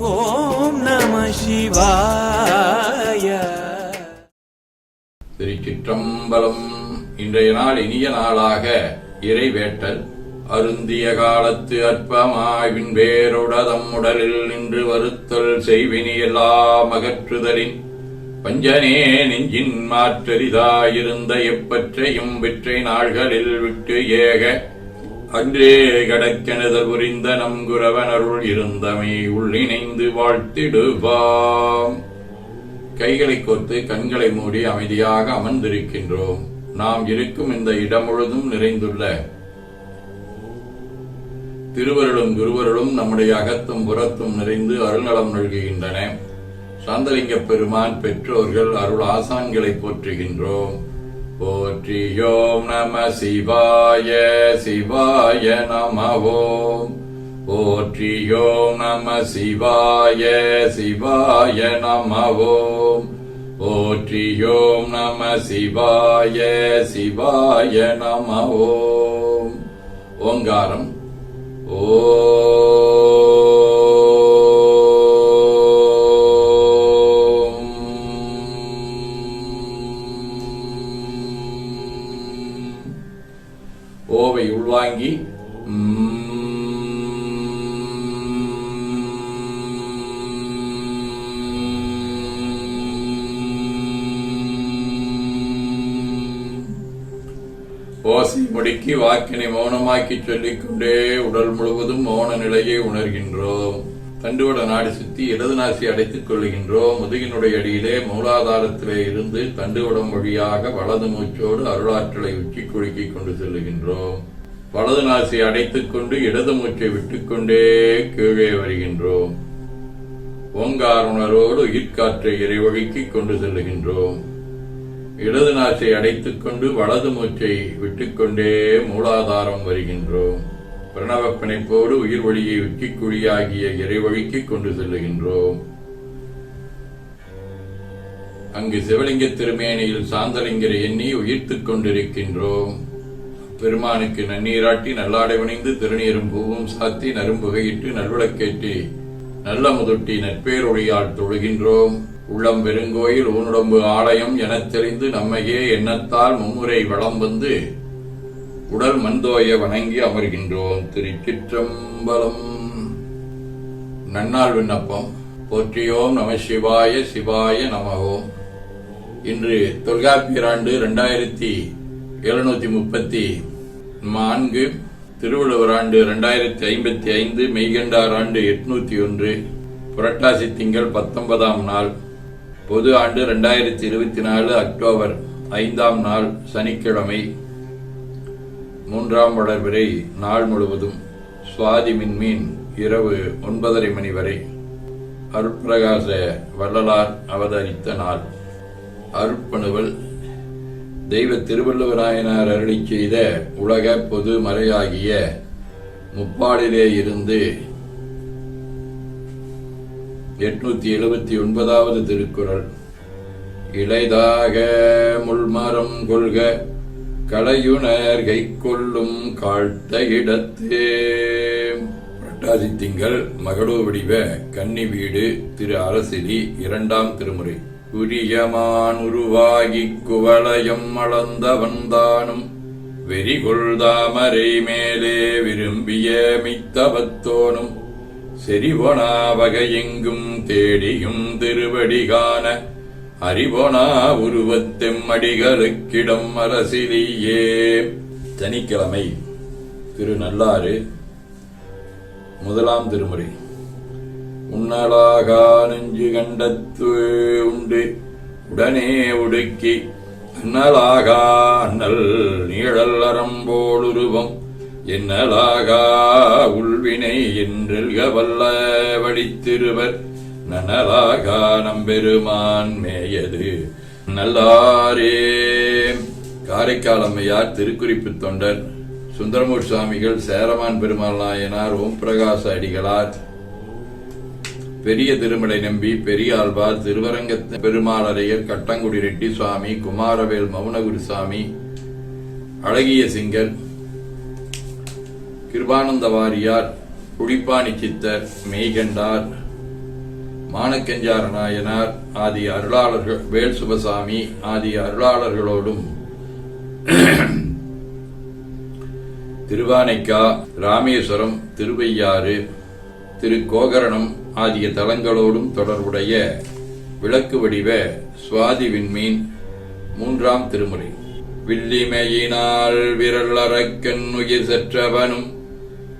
ஓம் நம சிவாய. திருச்சிற்றம்பலம். இன்றைய நாள் இனிய நாளாக இறைவேட்டல். அருந்திய காலத்து அற்பமாய்வின் வேருடதம் உடலில் நின்று வருத்தல் செய்வினி எல்லாம் அகற்றுதலின் பஞ்சனே நெஞ்சின் மாற்றரிதாயிருந்த எப்பற்றையும் வெற்றை நாள்களில் விட்டு ஏக அன்றே கடக்கெனுதல் புரிந்த நம் குரவனருள் இருந்தமை உள்ளிணைந்து வாழ்த்திடுவாம். கைகளை கோர்த்து கண்களை மூடி அமைதியாக அமர்ந்திருக்கின்றோம். நாம் இருக்கும் இந்த இடம் முழுதும் நிறைந்துள்ள திருவருளும் குருவருளும் நம்முடைய அகத்தும் புறத்தும் நிறைந்து அருள்நலம் நல்குகின்றன. சாந்தலிங்க பெருமான் பெற்றோர்கள் அருள் ஆசான்களை போற்றுகின்றோம். போற்றியோம் நம சிவாய சிவாய நம ஓம் போற்றியோம் நம சிவாய சிவாய நம ஓம் போற்றியோம் நம சிவாய சிவாய நம ஓம் ஓங்காரம். ஓ உள்வாங்கி ஓசை முடுக்கி வாக்கினை மௌனமாக்கி சொல்லிக்கொண்டே உடல் முழுவதும் மௌன நிலையை உணர்கின்றோம். தண்டுவட நாடி சுத்தி இடது நாசி அடைத்துக் கொள்கின்றோம் முதுகினுடைய அடியிலே மூலாதாரத்திலே இருந்து தண்டுவடம் வழியாக வலது மூச்சோடு அருளாற்றலை உச்சி குழுக்கிக் கொண்டு செல்லுகின்றோம். வலது நாசி அடைத்துக் கொண்டு இடது மூச்சை விட்டுக்கொண்டே கீழே வருகின்றோம். ஓங்காருணரோடு உயிர்காற்றை இறைவழிக்கு கொண்டு செல்லுகின்றோம். இடது நாச்சை அடைத்துக் கொண்டு வலது மூச்சை விட்டுக்கொண்டே மூலாதாரம் வருகின்றோம். பிரணவ பிணைப்போடு உயிர் வழியை உச்சிக்குழியாகிய இறைவழிக்கு கொண்டு செல்லுகின்றோம். அங்கு சிவலிங்க திருமேனியில் சாந்தலிங்கரை எண்ணி உயிர்த்துக் கொண்டிருக்கின்றோம். பெருமானுக்கு நன்னீராட்டி நல்லாடை வணிந்து திருநீரும் பூவும் சாத்தி நரும்புகையிட்டு நல்விளக்கேற்றி நல்ல முதுட்டி நற்பேரொழியால் தொழுகின்றோம். உள்ளம் பெருங்கோயில் ஊனுடம்பு ஆலயம் எனத் தெரிந்து நம்மையே எண்ணத்தால் மும்முறை வளம் வந்து உடல் மந்தோய வணங்கி அமர்கின்றோம். திருச்சிற்றம்பலம். நன்னாள் விண்ணப்பம். போற்றியோம் நம சிவாய சிவாய நமவோம் இன்று தொல்காப்பியர் ஆண்டு இரண்டாயிரத்தி எழுநூத்தி முப்பத்தி நான்கு திருவள்ளுவர் ஆண்டு இரண்டாயிரத்தி ஐம்பத்தி ஐந்து மெய்கண்டார் ஆண்டு எட்நூத்தி ஒன்று புரட்டாசி திங்கள் பத்தொன்பதாம் நாள் பொது ஆண்டு ரெண்டாயிரத்தி இருபத்தி நாலு அக்டோபர் ஐந்தாம் நாள் சனிக்கிழமை. மூன்றாம் வரை நாள் முழுவதும் சுவாதி மின்மீன் இரவு ஒன்பதரை மணி வரை. அருட்பிரகாச வள்ளலார் அவதரித்த நாள். அருட்பணுவல் தெய்வ திருவள்ளுவராயனார் அருளி செய்த உலக பொது மறையாகிய முப்பாடிலே இருந்து எட்நூத்தி எழுபத்தி ஒன்பதாவது திருக்குறள். இளைதாக முள்மரம் கொள்க கலையுணர் கை கொள்ளும் காழ்த்த இடத்தே புரட்டாசி திங்கள் மகளோ வடிவ கன்னி வீடு திரு அரசிலி இரண்டாம் திருமுறை. உரியமான் உருவாகிக் குவளையம் அளந்த வந்தானும் வெறிகொள் தாமரை மேலே விரும்பிய மித்தவத்தோனும். செறிவொனா வகையெங்கும் தேடியும் திருவடிகான அறிவொனா உருவத்தெம்மடிகளுக்கிடம் அரசிலியே. சனிக்கிழமை திருநள்ளாறு முதலாம் திருமுறை. உன்னலாகா நெஞ்சு கண்டத்து உண்டு. உடனே உடுக்கி அண்ணலாகா அண்ணல் நீழல் அறம்போலுருவம். என்னலாகா உள்வினை என்றெல்க வல்ல வடித்திருவர் நனலாகா நம்பெருமான் மேயது. நல்லாரே. காரைக்கால் அம்மையார் திருக்குறிப்பு தொண்டர் சுந்தரமூர் சுவாமிகள் சேரமான் பெருமாள் நாயனார் ஓம் பிரகாச அடிகளார். பெரிய திருமலை நம்பி பெரியாழ்வார் திருவரங்கத்து பெருமாளரையர் கட்டங்குடி ரெட்டி சுவாமி குமாரவேல் மௌனகுரு சாமி அழகிய சிங்கர் கிருபானந்த வாரியார் குடிப்பாணி சித்தர் மெய்கண்டார் மானக்கஞ்சார நாயனார் ஆதி அருளாளர்கள் வேல் சுபசாமி ஆதி அருளாளர்களோடும் திருவானைக்கா ராமேஸ்வரம் திருவையாறு திருக்கோகரணம் ஆகிய தலங்களோடும் தொடர்புடைய விளக்கு வடிவ சுவாதி விண்மீன் மூன்றாம் திருமுறை. வில்லிமையினால் விரல் உயிர் செற்றவனும்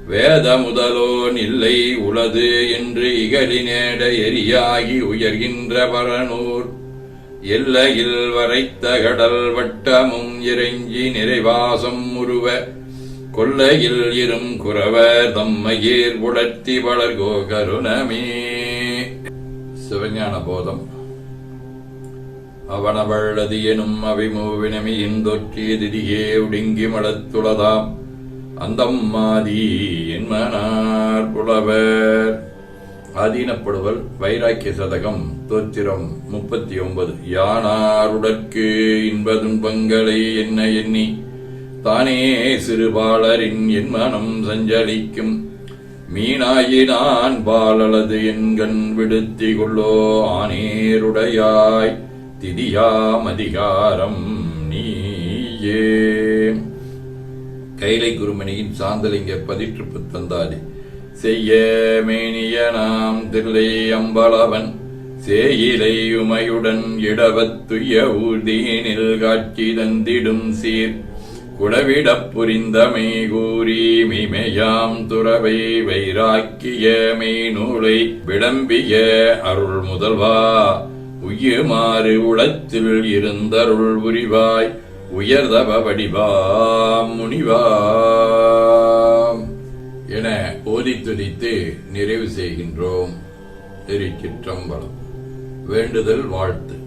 வேத முதலோன் இல்லை உளது என்று இகலினேட எரியாகி உயர்கின்ற பரனூர். எல்லையில் வரைத்த கடல் வட்டமும் இறைஞ்சி நிறைவாசம் உருவ கொல்லையில் இரும் குறவர் தம்மையீர் உடர்த்தி வளர்கோ கருணமே. சிவஞான போதம். அவனவள்ளது எனும் அவிமூவினமியின் தொற்றிய திதியே உடுங்கி மடத்துளதாம் அந்தம்மாதி என்மனார் புலவர். ஆதீனப்படுவல் வைராக்கிய சதகம் தோத்திரம் முப்பத்தி ஒன்பது. யானாருடற்கு இன்ப துன்பங்களை என்ன எண்ணி தானே சிறுபாளரின் என் மனம் சஞ்சலிக்கும். மீனாயினான் பாலளது என்கண் விடுத்தி கொள்ளோ ஆனேருடையாய். திதியாம் அதிகாரம் நீயே. கைலை குருமணியின் சாந்தலிங்க பதிற்று புத்தந்தாதி செய்ய மேனிய நாம் தில்லை அம்பளவன் சேயிலை உமையுடன் இடவத்துய ஊர்தியினில் காட்சி தந்திடும் சீர். குடவிடப் புரிந்தமை கூறி மிமையாம் துறவை வைராக்கிய மெய்நூலை விளம்பிய அருள் முதல்வா உயுமாறு உளத்தில் இருந்தருள் புரிவாய் உயர்தவ வடிவாம் முனிவாம். என ஓதி துதித்து நிறைவு செய்கின்றோம். திருச்சிற்றம்பலம். வேண்டுதல் வாழ்த்து.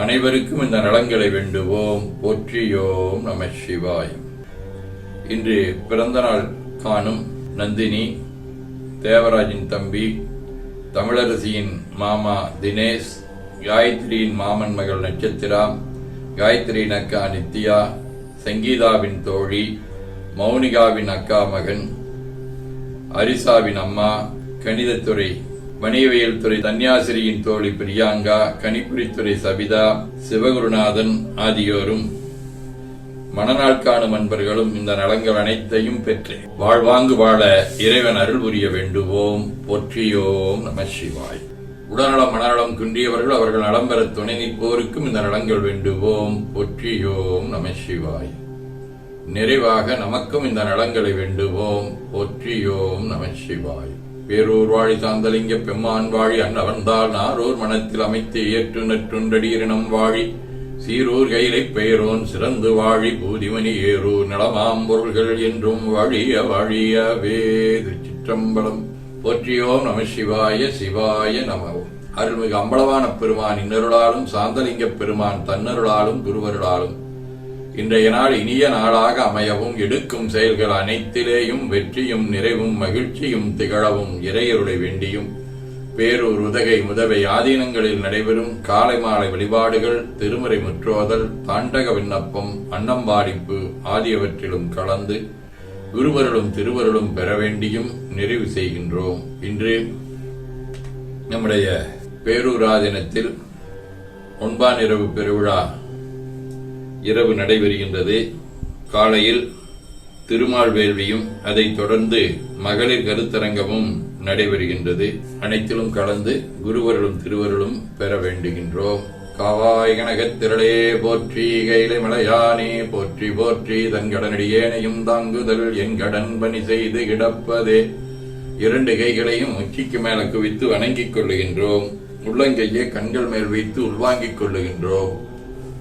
அனைவருக்கும் இந்த நலங்களை வேண்டுவோம். போற்றியோம் நம சிவாய். இன்று பிறந்தநாள் காணும் நந்தினி தேவராஜின் தம்பி தமிழரசியின் மாமா தினேஷ் காயத்ரியின் மாமன் மகள் நட்சத்திரா காயத்ரியின் அக்கா நித்யா சங்கீதாவின் தோழி மௌனிகாவின் அக்கா மகன் அரிசாவின் அம்மா கணிதத்துறை வணிகவியல் துறை தன்யாசிரியின் தோழி பிரியாங்கா கணிப்புரித்துறை சபிதா சிவகுருநாதன் ஆகியோரும் மணநாள் காணும் அன்பர்களும் இந்த நலங்கள் அனைத்தையும் பெற்றேன் வாழ்வாங்கு வாழ இறைவன் அருள் புரிய வேண்டுவோம். போற்றியோம் நம சிவாய். உடல்நலம் மனநலம் குன்றியவர்கள் அவர்கள் நலம் பெற துணை நிற்போருக்கும் இந்த நலங்கள் வேண்டுவோம். போற்றியோம் நம சிவாய். நிறைவாக நமக்கும் இந்த நலங்களை வேண்டுவோம். போற்றியோம் நம சிவாய். பேரூர் வாழி சாந்தலிங்க பெம்மான் வாழி அன்னவந்தால் நாரூர் மனத்தில் அமைத்து ஏற்று நற்றுண்டடியினம் வாழி. சீரூர் கைலை பெயரோன் சிறந்து வாழி பூதிமணி ஏரூர் நலமாம் பொருள்கள் என்றும் வாழிய வாழியவே. திருச்சிற்றம்பலம். போற்றியோம் நம சிவாய சிவாய நமவும் அருள்மிகு அம்பலவான பெருமான் இன்னருளாலும் சாந்தலிங்க பெருமான் தன்னருளாலும் குருவருளாலும். இன்றைய நாள் இனிய நாளாக அமையவும் எடுக்கும் செயல்கள் அனைத்திலேயும் வெற்றியும் நிறைவும் மகிழ்ச்சியும் திகழவும் இறையருளை வேண்டியும். பேரூர் உதகை முதவை ஆதீனங்களில் நடைபெறும் காலை மாலை வழிபாடுகள் திருமுறை முற்றோதல் தாண்டக விண்ணப்பம் அன்னம்பாடிப்பு ஆகியவற்றிலும் கலந்து குருவருளும் திருவருளும் பெற வேண்டியும் நிறைவு செய்கின்றோம். இன்று நம்முடைய பேரூராதினத்தில் ஒன்பான் இரவு பெருவிழா இரவு நடைபெறுகின்றது. காலையில் திருமால் வேள்வியும் அதைத் தொடர்ந்து மகளிர் கருத்தரங்கமும் நடைபெறுகின்றது. அனைத்திலும் கலந்து குருவருளும் திருவருளும் பெற வேண்டுகின்றோம். காவாய் கனகத் திரளே போற்றி கைலை மலையானே போற்றி போற்றி தன் கடனடியேனையும் தாங்குதல் என் கடன் பணி செய்து கிடப்பதே. இரண்டு கைகளையும் உச்சிக்கு மேல குவித்து வணங்கிக் கொள்ளுகின்றோம். உள்ளங்கையை கண்கள் மேல் வைத்து உள்வாங்கிக் கொள்ளுகின்றோம்.